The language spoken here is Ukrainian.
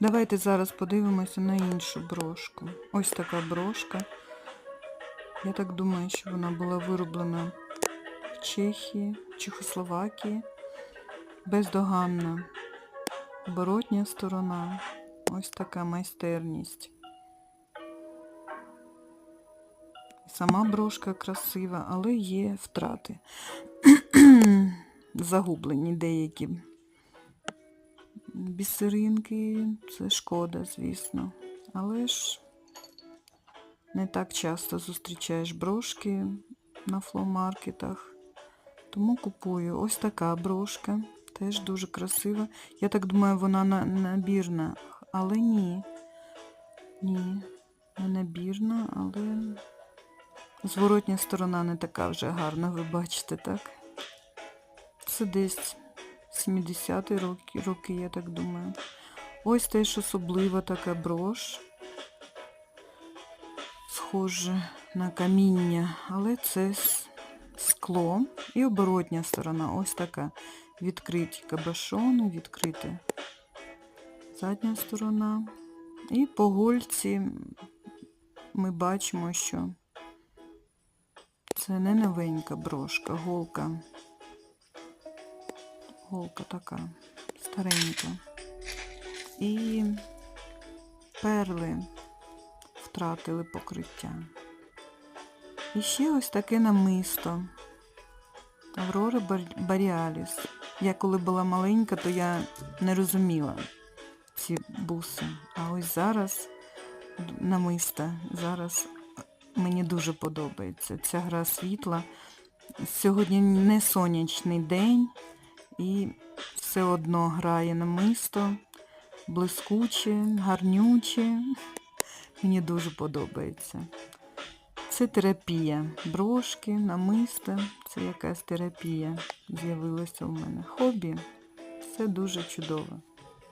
Давайте зараз подивимося на іншу брошку. Ось така брошка. Я так думаю, що вона була вироблена в Чехії, Чехословакії. Бездоганна. Оборотня сторона. Ось така майстерність. Сама брошка красива, але є втрати. Загублені деякі бісеринки, це шкода, звісно. Але ж не так часто зустрічаєш брошки на фломаркетах. Тому купую. Ось така брошка. Теж дуже красива. Я так думаю, вона набірна. Але ні. Ні, не набірна, але зворотня сторона не така вже гарна, ви бачите, так? Це десь 70-ті роки, роки, я так думаю. Ось теж особлива така брош. Схоже на каміння, але це скло і оборотня сторона. Ось така. Відкриті кабашони, відкрита задня сторона. І по гольці ми бачимо, що це не новенька брошка, голка. Голка така старенька. І перли втратили покриття. І ще ось таке намисто. Аврора Баріаліс. Я коли була маленька, то я не розуміла ці буси. А ось зараз намиста. Зараз мені дуже подобається ця гра світла. Сьогодні не сонячний день і все одно грає намисто, блискуче, гарнюче. Мені дуже подобається. Це терапія. Брошки, намисто, Це якась терапія з'явилася у мене. Хобі. це дуже чудово.